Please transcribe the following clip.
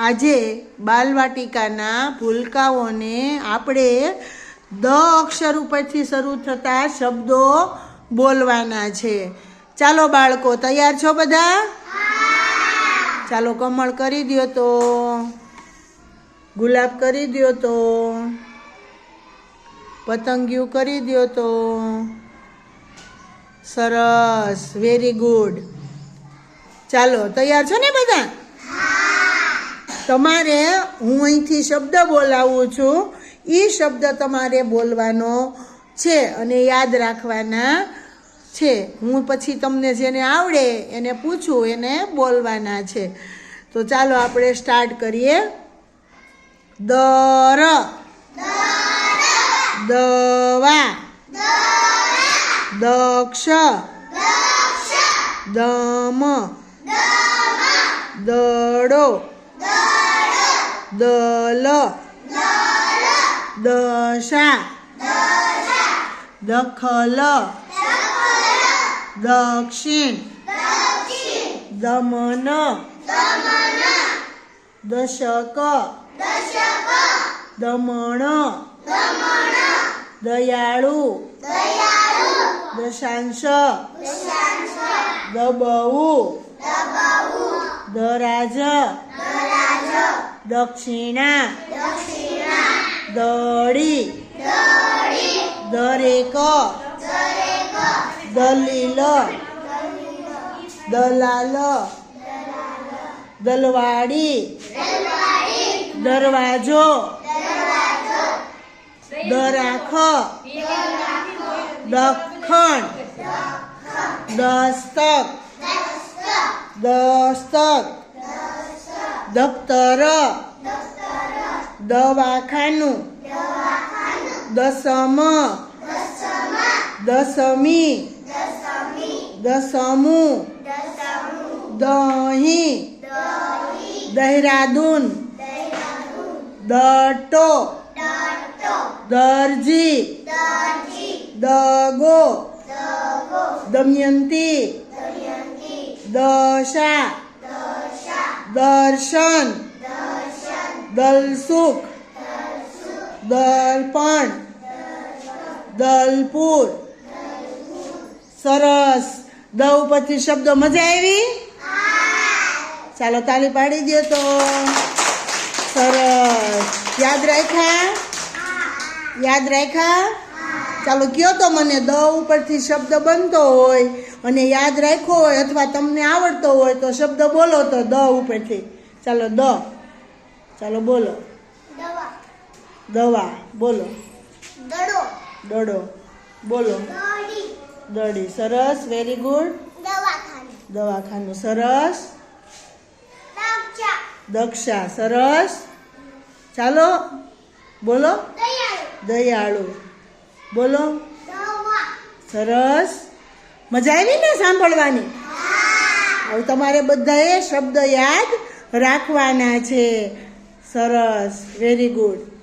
આજે બાલવાટિકાના ભૂલકાઓને આપણે દ અક્ષર ઉપરથી શરૂ થતા શબ્દો બોલવાના છે. ચાલો બાળકો તૈયાર છો બધા? ચાલો કમળ કરી દ્યો તો ગુલાબ કરી દ્યો તો પતંગિયું કરી દો તો. સરસ વેરી ગુડ ચાલો તૈયાર છો ને બધા? તમારે હું અહીંથી શબ્દ બોલાવું છું. એ શબ્દ તમારે બોલવાનો છે અને યાદ રાખવાના છે. હું પછી તમને જેને આવડે એને પૂછું, એને બોલવાના છે. તો ચાલો આપણે સ્ટાર્ટ કરીએ. દર. દવા. દક્ષ. દમ. દડો. દલ દશા દખલ. દક્ષિણ. દમન. દશક. દમણ. દયાળુ. દશાંશ. દબવું દરાજ. દક્ષિણા દડી દરેક દલીલ દલાલ દલવાડી દરવાજો દરાખ દખણ દસ્તક દસ્તક દફતર. દવાખાનું. દસમ. દસમી. દસમું. દહીં. દહેરાદૂન. દટો દરજી. દગો. દમયંતી. દશા. દર્શન. દલસુખ. દર્પણ દલપુર. સરસ. દવ પછી શબ્દો મજા આવી? ચાલો તાળી પાડી દો તો. સરસ. યાદ રાખ્યા? યાદ રાખ્યા? ચાલો કયો તો મને દ ઉપરથી શબ્દ બનતો હોય અને યાદ રાખ્યો હોય અથવા તમને આવડતો હોય તો શબ્દ બોલો તો દ ઉપરથી. ચાલો દ. ચાલો બોલો. દવા. બોલો. દડો. દડો. બોલો. દડી. સરસ. વેરી ગુડ દવાખાનું. સરસ. દક્ષા. દક્ષા. સરસ. ચાલો. બોલો. દયાળુ. દયાળુ. બોલો. સરસ. મજા આવી ને સાંભળવાની? હવે તમારે બધાએ શબ્દ યાદ રાખવાના છે. સરસ. Very good